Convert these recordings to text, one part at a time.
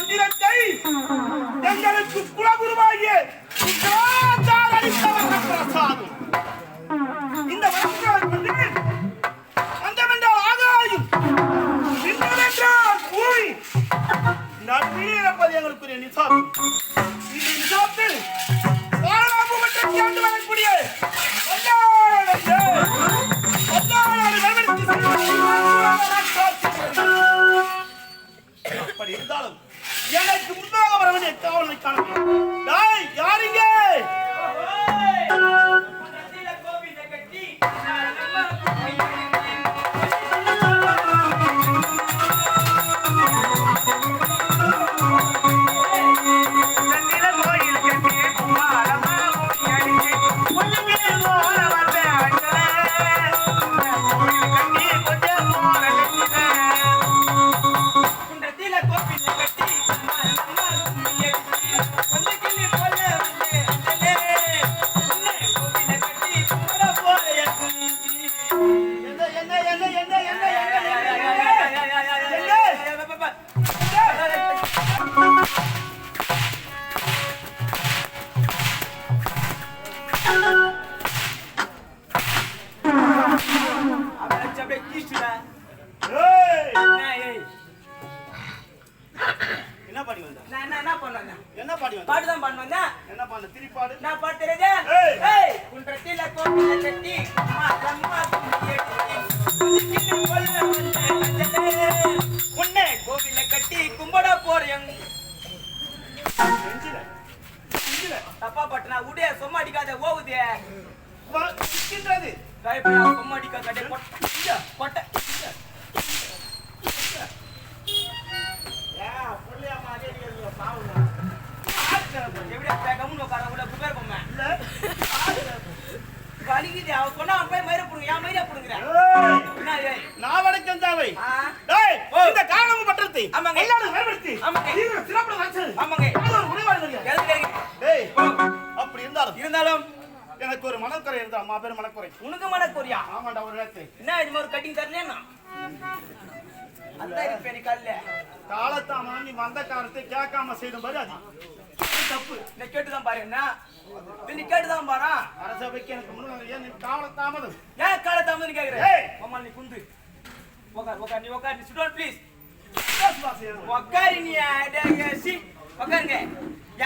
மந்திரத்தை எங்களுக்கு குலகுருவாகிய அளித்தவர். தப்பா பட்டனா உடைய சும்மா அடிக்காத ஓவுதே சும்மா அடிக்காத கொட்டை வலிக்குது அவன் சொன்னா போய் மயிரை புடுங்க என் மயிரை புடுங்குறேன் ஏய் நாவடக்கம் தாவை. இந்த காரணம் பட்டத்தை ஆமாங்க. எல்லாரும் பயன்படுத்தி ஆமாங்க. நீங்க சிறப்புல வச்சு ஆமாங்க. அப்படி இருந்தாலும் இருந்தாலும் எனக்கு ஒரு மனக்குறை இருந்தா அம்மா பேர் மனக்குறை. உனக்கு மன கொரியா ஆமாண்டா ஒரு நேரத்தை. என்ன இது மாதிரி கட்டிங் தரலன்னா அந்த பெரிய கல்ல காலத்தாம நீ வந்த காலத்தை கேட்காம செய்த மாதிரி அது. தப்பு. இந்த கேட்டுதான் பாரு என்ன? நீ கேட்டுதான் பாரா? அரசபைக்கு எனக்கு முன்னாடி ஏன் நீ காலத்தாமதம் ஏன் காலை தாமதம் கேக்குற? ஏய். அம்மா நீ குந்து. உக்கார் உக்கார் நீ உக்கார் நீ சிட் ப்ளீஸ். உக்காரி நீ அடங்க, சி. உக்காருங்க.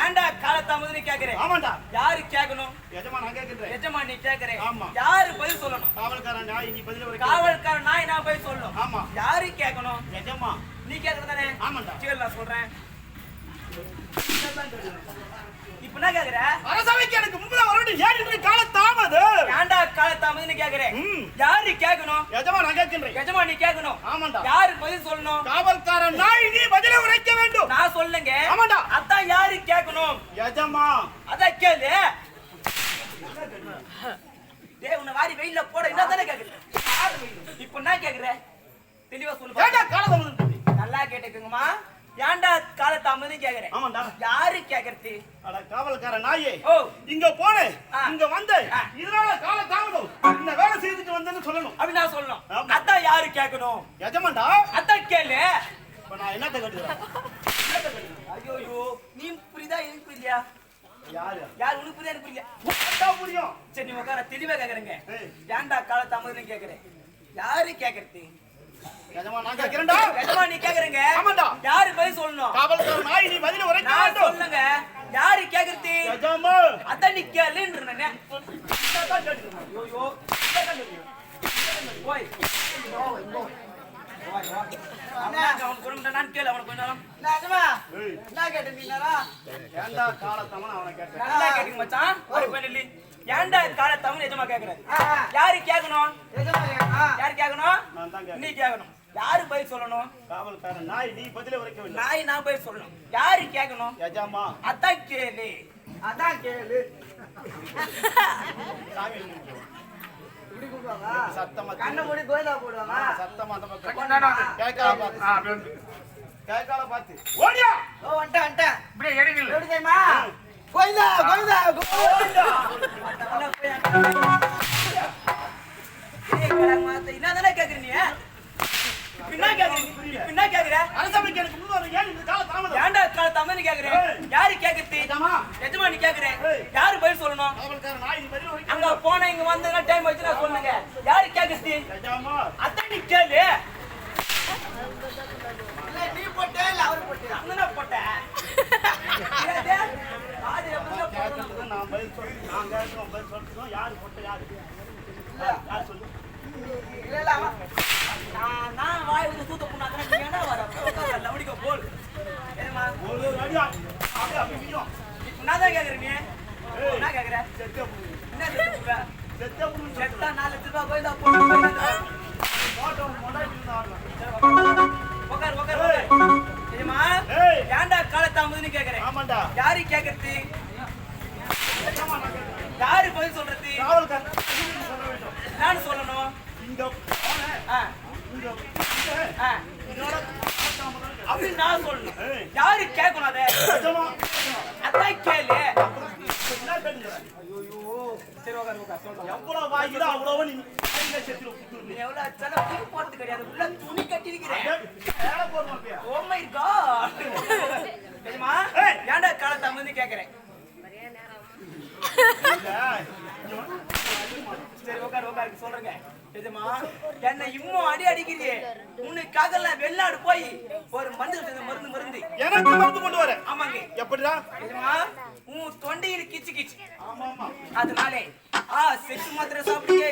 ஏன்டா காலை தாமதம் கேக்குற? ஆமாண்டா. யாரு கேட்கணும் எஜமா நான் கேட்கின்றேன். எஜமா நீ கேக்குற. ஆமா. யாரு பதில் சொல்லணும்? காவல்காரன் நாய் நீ பதில் காவல்காரன் நாய் நான் போய் சொல்லணும். ஆமா. யாரு கேட்கணும் எஜமா. நீ கேக்குறது தானே ஆமாண்டா. சரி நான் சொல்றேன். இப்ப என்ன கேக்குற? அரசவைக்கு எனக்கு முன்பதாக வர வேண்டிய ஏன் இப்படி ஏன்டா காலை கேக்குறேன் ம். யாரு கேட்கணும் எஜமா நான் கேட்கின்றேன். எஜமா நீ கேட்கணும் ஆமாண்டா. யாரு பதில் சொல்லணும்? காவல்காரன் நாய் நீ பதிலை உரைக்க வேண்டும். நான் சொல்லுங்க. ஆமாண்டா. அதான் யாரு கேட்கணும் எஜமா. அதான் கேளு. டேய் உன்னை வாரி வெயில்ல போட என்ன தானே கேக்குற? இப்ப என்ன கேக்குற? தெளிவா சொல்லு. பாப்போம். காலதாமதம்? நல்லா கேட்டுக்கங்கம்மா. ஏன்டா காலை தாமதம் கேக்குறேன் ஆமாண்டா. யாரு கேக்குறது? அட காவல்காரன் நாயே. ஓ. இங்க போனே. இங்க வந்து. இதனால கால தாமதம் இந்த வேலை செய்துட்டு வந்தேன்னு சொல்லணும். அப்படி நான் சொல்லணும். அதான் யாரு கேட்கணும் எஜமாண்டா அதான் கேளு. இப்ப நான் என்னத்த கேட்டுக்கிறேன் ஐயோ ஐயோ நீ புரியுதா? எனக்கு புரியலையா யாரு? யார் உனக்கு புரியுதா? எனக்கு புரியல புரியும். சரி நீ உட்கார தெளிவா கேக்குறேங்க. ஏன்டா காலை தாமதம் கேக்குறேன் யாரு கேக்குறது? எஜமா நான் கேட்கிறேன்டா எஜமா நீ கேக்குறீங்க? ஆமாண்டா. யாரு பதில் சொல்லணும்? காவல்கார நாய் நீ பதில உரைக்க நான் சொல்லுங்க. யாரு கேக்குறது? எஜமா. அதான் நீ கேட்டுக்கிறேன். ஐயோ ஓய் நான் கேட்டேன்? ஏன்டா இது கால தமிழ் எஜமா கேக்குற ஆ, ஆ. யாரு கேட்டா? யாரு தான் நீ கேட்கிறேன் கேக்கணும். யாரு பதில் சொல்லணும்? காவல்காரன் நாய் நீ பதில உரைக்க வேண்டும். நாய் நான் பதில் சொல்லணும். யாரு கேக்கணும்? எஜமா. அதான் கேளு. அதான் கேளு. சாமி? சத்தமா கண்ணை மூடி கோயிலா போடுவாங்க சத்தமா அந்த பக்கம். கொண்டாடுவாங்க. கேட்கால பார்த்து கேட்கால பார்த்து ஓடியா! ஓ, வந்துட்டேன், வந்துட்டேன். இப்படியே எடுக்கல எப்படி தெரியுமா? கோயிலா, கோயிலா, கோயிலா. அங்க என்ன கேக்குற நீ? இப்ப என்ன கேக்குற? அரசமைக்கு எனக்கு முன்னோர் ஏன் இந்த கால தாமதம் ஏன்டா கால கேக்குற? யாரு கேக்குறது? எஜமா நீ கேக்குற? யாரு பதில் சொல்லணும்? அங்க போன இங்க வந்ததுன்னா டைம் ஆச்சு நான் சொல்லுங்க யாரு கேக்குறது? எஜமா அதான் நீ கேளு இல்ல, நீ போட்டியா, இல்ல அவரு போட்டியா? அங்கன போட்ட நான் பதில் சொல்றேன் நான் கேட்கிறோம் பதில் சொல்றோம் யாரு போட்ட யாரு? யார் சொல்லு. நான் வாய் வந்து தூத்த புண்ணாக்குறேன். நீ ஏன்டா வர? லவடிக்க போல் ஏமா ஒரு அடியா அப்படியே அப்படி விடியும் இப்ப நான் தான் கேக்குறேன் நீ என்ன கேக்குற? செத்தே என்ன செத்தே நாலு லட்ச ரூபாய் கோயிலா போட்டு போட்டோ மொண்டாட்டி உட்கார் உட்கார் உட்கார். தெரியுமா? ஏய். ஏன்டா கால தாமதுன்னு கேக்குறேன்? ஆமாண்டா. யாரு கேட்கிறேன் யாரு பதில் சொல்றது? காவல்காரன். சொல்ல வேண்டும் நான் சொல்லணும் இந்த அப்படின்னு நான் சொல்லணும். யாரு கேட்கணும் அதை? அதான் கேளு. சரி உட்கார் உட்கார் சொல்றேன். எவ்வளவு வாங்கிதோ அவ்வளவு நீ நீ. எவ்வளவு அச்சாலும் துணி கிடையாது. உள்ள துணி கட்டிருக்கிறேன் ஓ மை காட் தெரியுமா. ஏன்டா கால தமிழ்னு கேக்குறேன்? சரி உட்கார் உட்கார் சொல்றேங்க தெரியுமா என்ன இன்னும் அடி அடிக்கிறீ உனக்காக வெளிநாடு போய் ஒரு மருந்து மருந்து மருந்து எனக்கு மருந்து கொண்டு வர ஆமாங்க. எப்படிடா? தெரியுமா உன் தொண்டையில் கிச்சு கிச்சு. அதனாலே ஆ செக்ஸ் மாத்திரை சாப்பிட்டு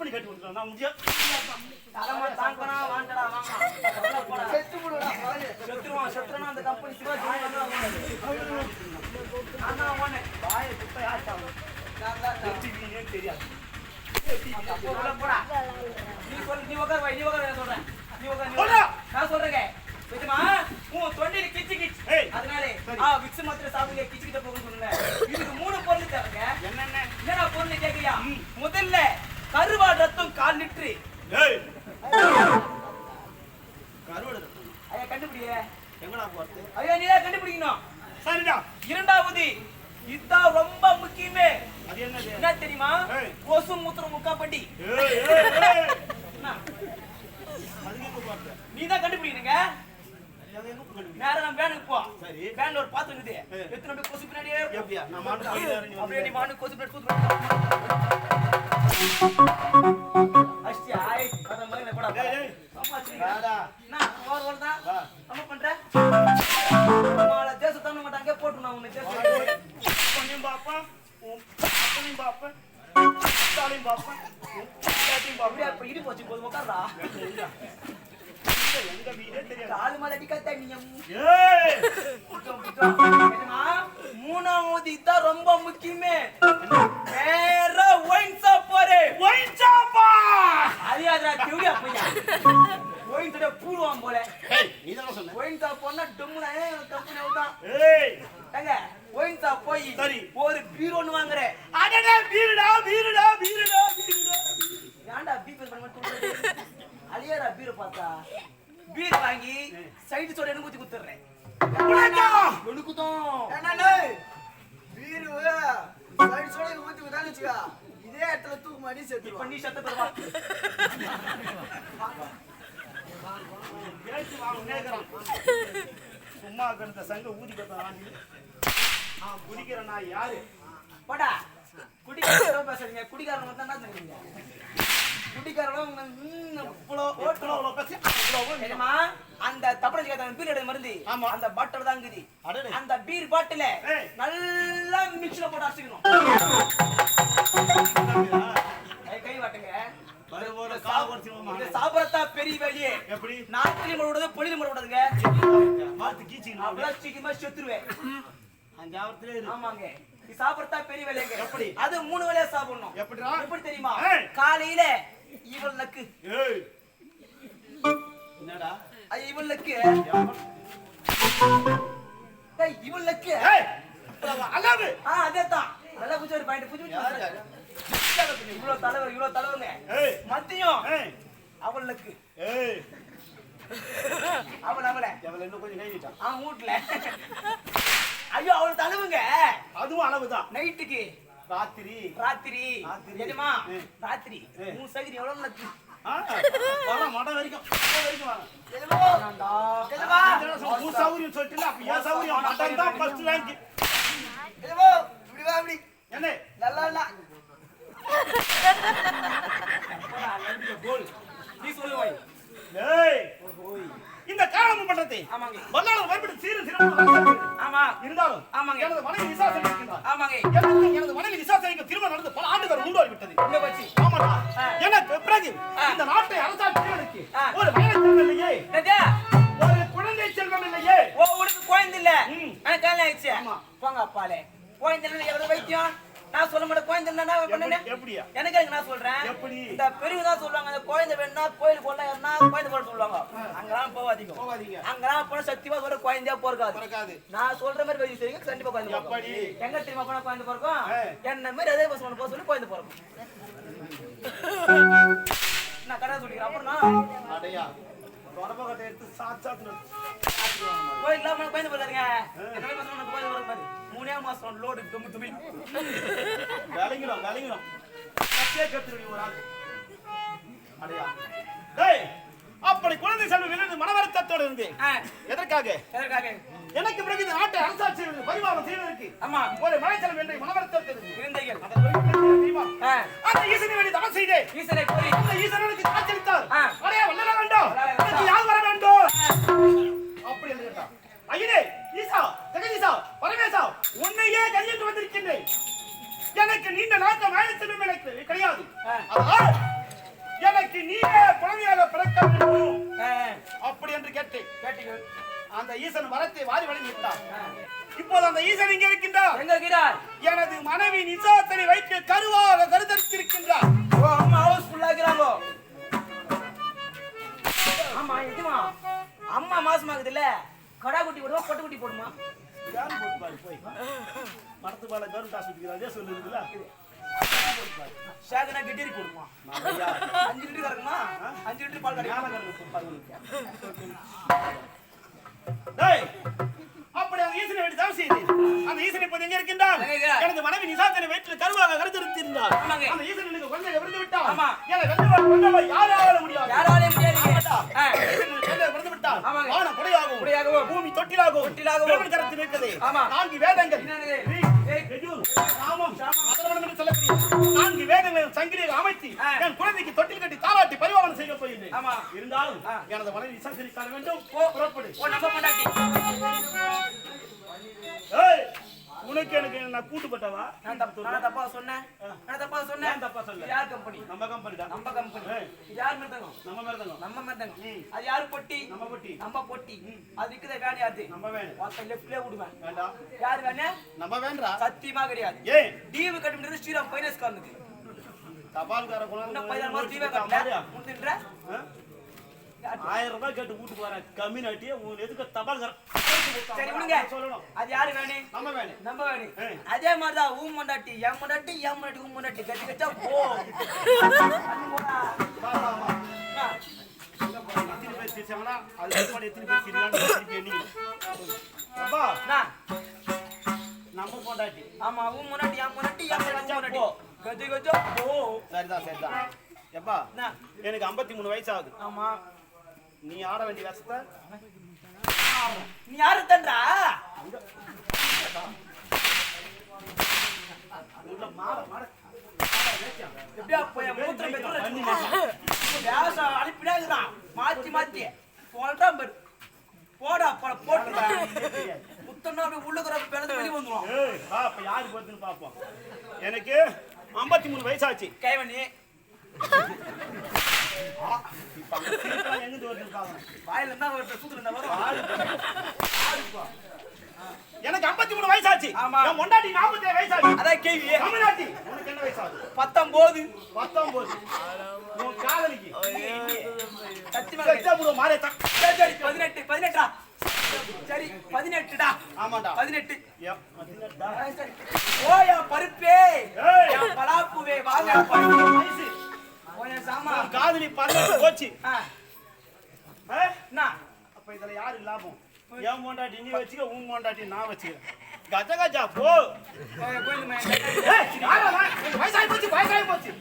கம்பெனி கட்டி நான் முடியாது வாங்க செத்து போடுடா. செத்துருவான் செத்துறானா அந்த கம்பெனி சிவாஜி அண்ணா ஓனே குப்பை. வெட்டிட்டீங்கன்னு தெரியாது. நீ உட்கார் வை நீ உட்கார் சொல்றேன். நீ உட்கார். நான் சொல்றேங்க. தெரியுமா உன் தொண்டையில கிச்சு கிச்சு. அதனாலே. ஆ விக்ஸ் மாத்திரை சாப்பிடுங்க கிச்சு கிட்ட போகுன்னு சொன்னேன். இதுக்கு மூணு பொருள் தேவைங்க. என்னென்ன? என்னடா பொருள் கேக்குறியா முதல்ல கருவாடு ரத்தம் கால் லிட்டரு ஐயா கண்டுபிடியே எங்கடா போறது? ஐயா நீதான் கண்டுபிடிக்கணும். சரிடா. இரண்டாவது இதுதான் ரொம்ப முக்கியமே. அது என்ன தெரியுமா. கொசு மூத்திரம் முக்கா பண்டி ஏய் ஏய் ஏய். என்ன? அதுக்கு எங்க போறது? நீ தான் கண்டுபிடிக்கணுங்க. அது எங்க போறது நேரா நம்ம வேனுக்கு போ. சரி. வேன்ல ஒரு பாத்து இருக்குது. எத்தனை போய் கொசு பின்னாடியே நான் மாட்டு அப்படியே நீ மானு கொசு பின்னாடி தான் மூணாவது இதான் ரொம்ப முக்கியமே. வேற போறே ஒயின் ஷாப்பா அது யாரா திவ்யா பையா ஒயின் ஷாப் பூடுவான் போல. ஏய் நீ தான சொன்ன? ஒயின் ஷாப் போனா டம்முனா கம்பெனி தான் ஏய். ஏங்க ஒயின் ஷாப் போய் சரி. ஒரு பீர் ஒண்ணு வாங்குறேன் அடடே வீருடா வீருடா வீருடா வீருடா ஏன்டா பீர் பண்ண மாட்டேன் அழியாரா பீர் பார்த்தா. பீர் வாங்கி சைடு சோட எனக்கு ஊத்தி குத்துறேன். ஒழுக்குதான் என்னண்ணே? வீரு, சைடு சோடைக்கு ஊத்தி விட்டான்னு வச்சுக்கோ. இதே இடத்துல தூக்கு மாட்டி இப்ப செத்துருவான். நீ சத்த நேக்கறான் சும்மா கிடந்த சங்க ஊதி ஆண்டி நான் குடிக்கிற நான் யாரு? போடா. குடிக்காரங்க பேசுறீங்க குடிக்காரங்க வந்து என்ன சொல்றீங்க அந்த தப்பட கேட்ட பீர் மருந்து. ஆமா. அந்த பாட்டில் தான் இருக்குது அடடே. அந்த பீர் பாட்டில. நல்லா மிக்ஸ்ல போட்டு அடிச்சுக்கணும் கை- வாட்டுங்க. சாப்பிடத்தா பெரிய வேலையே. எப்படி? விடாதுங்க மாத்து கீச்சிக்கணும். அவ்வளவு சீக்கிரமா செத்துருவேன். ஆவரத்திலே இரு. ஆமாங்க. இது சாப்பிடத்தா பெரிய வேலைங்க. எப்படி? அது மூணு வேலையா சாப்பிடணும். எப்படி தெரியுமா. காலையில இவள் நக்கு ஏய். என்னடா? அது இவள் நக்கு இவள் நக்கு அல்லாது ஆ அதேதான். நல்லா புடிச்சு ஒரு பாயிண்ட் புடிச்சு யாரு? இவ்வளவு தலைவர் இவ்வளவு தலைவங்க ஏய். மத்தியம் ஏய். அவள் நக்கு அவள் அவள எவள இன்னும் கொஞ்சம் கை விட்டான் அவன் வீட்டுல. ஐயோ அவள் தலைவங்க அதுவும் அளவுதான். நைட்டுக்கு. ராத்திரி ராத்திரி ஏய். ராத்திரி. மூணு சகிரி எவ்வளவு வர வரைக்கும் வரைக்கும் வர சௌகரியம் சொல்லிட்டு அப்ப என் சௌகரியம் மட்டன் தான் ஃபர்ஸ்ட் ரேங்க் எதுவோ, இப்படி வா, இப்படி. என்ன நல்லா இல்ல. கோல். நீ சொல்லு வை. ஏய் இந்த காரணம் பண்றதை ஆமாங்க. வல்லாளர் பயப்பட்டு சீரும் சிறப்பு ஆமா. இருந்தாலும் ஆமாங்க. எனது மனைவி விசாசனை இருக்கின்றார் ஆமாங்க. எனது மனைவி விசாசனைக்கு திருமணம் நடந்து பல ஆண்டுகள் உண்டாகி விட்டது இங்க வச்சு ஆமாடா. எனக்கு பிறகு. இந்த நாட்டை அரசாட்சியனுக்கு ஆ. ஒரு வயது செல்வம் இல்லையே? ஒரு குழந்தை செல்வம் இல்லையே. ஓ உனக்கு குழந்தை இல்ல. எனக்கு கல்யாணம் ஆயிடுச்சு. போங்க அப்பாலே. குழந்தை இல்லை எவ்வளவு வைத்தியம்? நான் சொல்ல மாட்டேன். குழந்தை இல்லைன்னா எப்படியா? எனக்கு நான் சொல்றேன்? எப்படி? இந்த பெரியவங்க தான் சொல்லுவாங்க அந்த குழந்தை வேணும்னா கோயிலுக்கு போலாம் யாருன்னா குழந்தை போட சொல்லுவாங்க. அங்கெல்லாம் போகாதீங்க. போகாதீங்க. அங்கெல்லாம் போனா சத்தியமா சொல்ல குழந்தையா பிறக்காது. நான் சொல்ற மாதிரி வயசு செய்யுங்க கண்டிப்பா குழந்தை. எப்படி? எங்க தெரியுமா போனா குழந்தை பிறக்கும்? ஆ. என்ன மாதிரி அதே பசங்க போக சொல்லி குழந்தை பிறக்கும். நான் கடை சொல்லிக்கிறேன் அப்புறம்? நான் அடையா. தொடப்ப கட்டை எடுத்து சாத்து சாத்து கோயில்ல போனா குழந்தை பிறக்காதுங்க. என்ன மாதிரி பசங்க குழந்தை பிறக்காது மூணே மாசம் லோடு தும்பு தும்பி. விளங்கிடும். அப்படி குழந்தை செல்வம் இருந்து மனவருத்தத்தோடு இருந்து ஆ, எதற்காக? எதற்காக? எனக்கு பிறகு இந்த நாட்டை அரசாட்சி பரிமாணம் செய்வதற்கு ஆமா. ஒரு என்ற இருந்து குழந்தைகள். அதை குறிப்பிட்டு தெரியுமா? ஆ, அந்த ஈசனை வேண்டி தவம் செய்தேன். ஈசனை கோரி அந்த ஈசனுக்கு காட்சியளித்தார். அடையா வல்லல வேண்டும் எனக்கு யார் வர வேண்டும்? அப்படி என்று கேட்டார் ஐயனே ஈசா ஜெகதீசா பரமேசா உன்னையே கையெழுத்து வந்திருக்கின்றேன். எனக்கு நீண்ட நாட்டம் ஆயிரத்திலும் எனக்கு கிடையாது எனக்கு நீயே குழந்தையாக பிறக்க வேண்டும். அப்படி என்று கேட்டேன். கேட்டீர்கள் அந்த ஈசன் வரத்தை வாரி வழங்கி விட்டார். இப்போது அந்த ஈசன் இங்கே இருக்கின்றார். எங்க இருக்கிறார் எனது மனைவி நிசாத்தனை வைத்து கருவாக கருத்தரித்திருக்கின்றார் ஓ அம்மா ஹவுஸ் ஃபுல்லா இருக்கிறாங்க ஆமா இதுமா அம்மா மாசமா இருக்குதுல்ல கடா குட்டி போடுமா? பொட்டை குட்டி போடுமா? யாரு போட்டு பாரு போய். மரத்து பால கவர்மெண்ட் ஹாஸ்பிட்டல் அதே சொல்லுதுல ஷேகனா கிட்டரி போடுமா? அஞ்சு லிட்டர் கறக்குமா? அஞ்சு லிட்டர் பால். டேய், அப்படி அந்த ஈசனை வேண்டி தவம் செய்து. அந்த ஈசனை இப்போது எங்க இருக்கிறார்? எனது மனைவி நிசாத்தனை வயிற்றில் கருவாக கருத்தரித்திருந்தார் ஆமாங்க. அந்த ஈசன் எனக்கு விட்டான். ஆமா. எனக்கு வெள்ளவர் கொண்டவர் யாரால முடியாது. முடியாது ஆமாடா. ஆ. ஈசன் குழந்தை விருந்து விட்டான் ஆமாங்க. வானம் கொடையாகும் கொடையாகவும். பூமி தொட்டிலாகும் தொட்டிலாகவும். பிரபன் கரத்தில் இருக்குது ஆமா. நான்கு வேதங்கள் சாமம், அதர்வணம் என்று சொல்லக்கூடிய நான்கு வேதங்களை சங்கிலியாக அமைத்து. என் குழந்தைக்கு தொட்டில் கட்டி தாலாட்டி பரிவாரம் செய்ய போயிருந்தேன் ஆமா. இருந்தாலும். எனது மனைவி விசாசனை காண வேண்டும். புறப்படு நம்ம ஏய், உனக்கு எனக்கு நான் கூட்டுப்பட்டவா? நான் தப்பு சொன்னேன். நான் தப்பா சொன்னேன்? தப்பா சொல்ல? யார் கம்பெனி நம்ம கம்பெனிடா நம்ம கம்பெனி யார் மருந்தகம்? நம்ம மருந்தகம். நம்ம மருந்தகம். ம். அது யார் பொட்டி? நம்ம பொட்டி. நம்ம பொட்டி. அது விக்குத வேணி அது நம்ம வேணும். ஒருத்தன் லெஃப்ட்லயே விடுவேன். வேண்டாம் யார் வேணே? நம்ம வேண்டா. சத்தியமா கிடையாது. ஏன் டீவு கட்டுறது ஸ்ரீராம் பைனான்ஸ் காரனுக்கு தபால்கார பதினாறு மாசம் டீவே கட்டல. முந்தின்ற ஆயிரம் ரூபாய் கேட்டு கூட்டு போறேன் கம்மி நாட்டியே உன் எதுக்கு தபால்கார சரி விடுங்க. சொல்லணும். அது யாரு வேணே? நம்ம வேணு. அதே மாதிரிதான் ஊம் மண்டாட்டி எம் மண்டாட்டி எம் மண்டாட்டி ஊம் மண்டாட்டி கட்டி கட்டா போ? எத்தனை பேர்? அது எத்தனை பேர் நம்ம பொண்டாட்டி. ஆமா மண்டாட்டி எம் மண்டாட்டி எம் மண்டாட்டி ஊம் போ. கட்டி கட்டா போ. சரிதான் சரிதான். எப்பா எனக்கு 53 வயசு ஆகுது. ஆமா. நீ ஆட வேண்டிய வேஷத்தை நீ யாரு மாட எப்படியா போய் மூத்திரம் வேஷம் அனுப்பினாங்கதான் மாத்தி மாத்தி. போல்றான் பாரு. போடா போட போட்டு புத்தன்னா அப்படியே உள்ளுக்குற பிறந்து வெளியே வந்துடும் இப்ப யாரு போறதுன்னு பாப்போம். எனக்கு 53 மூணு வயசாச்சு. கைவண்ணி. எனக்கு 53 மூணு வயசாச்சு. பொண்டாட்டி 47 வயசாச்சு. அதான் கேள்வி. தமிழ்நாட்டி உனக்கு என்ன வயசாகுது? பத்தொன்பது பத்தொன்பது உன் காதலிக்கு. சத்தி மேல செத்த புரு மாறேத்தான் சரி, பதினெட்டு பதினெட்டா சரி பதினெட்டுடா. ஆமாண்டா பதினெட்டு. ஓயா பருப்பே. பலாப்பூவே வாங்க. வயசு. காதலி பன்னெண்டு போச்சு. அப்ப இதுல யாரு லாபம் என் பொண்டாட்டி நீ வச்சுக்க உன் பொண்டாட்டி நான் வச்சுக்கிறேன் கஜ கஜா போ. வயசாகி போச்சு வயசாகி போச்சு.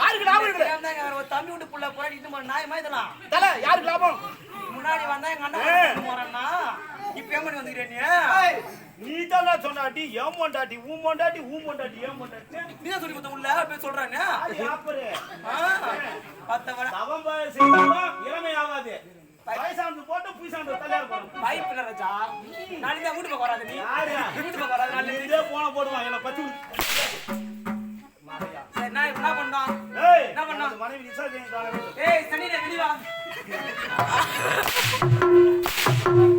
யாருக்கு லாபம் ஒரு தம்பி விட்டு புள்ள போராடி இது மாதிரி நாயமா இதெல்லாம்? தல யாருக்கு லாபம் முன்னாடி வந்தா எங்க அண்ணன் போறான்னா? இப்ப பண்ணி வந்துக்கிறேன் நீ நீ தான் சொன்னாட்டி என் பொண்டாட்டி உன் பொண்டாட்டி நீ தான் சொல்லி கொடுத்த உள்ள போய் சொல்றானே யாரு யாப்பரு? பத்த வர தவம் செய்தாலும் இளமை ஆகாது வயசாந்து போட்டு புய்சாந்து பண்ணும் வாய்ப்பு இல்ல ராஜா நாளைக்கு தான் வீட்டு பக்கம் வராது நீ. வீட்டு பக்கம் வராது நாளைக்கு இதே போன போடுவான் என்ன பத்தி சரி நான் என்ன பண்ணோம் ஏய் என்ன பண்ணா? அந்த மனைவி வேண்டும் ஏய் சனி வெளி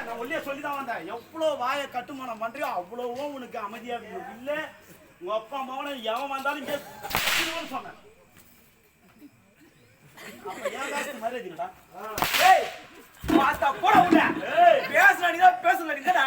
நான் ஒல்லியா சொல்லி தான் வந்தேன். எவ்வளோ வாயை கட்டுமானம் பண்றியோ அவ்வளவோ உனக்கு அமைதியா இருக்கும் இல்ல உங்க அப்பா எவன் வந்தாலும் இங்கே சொன்னேன். பேசுறேன்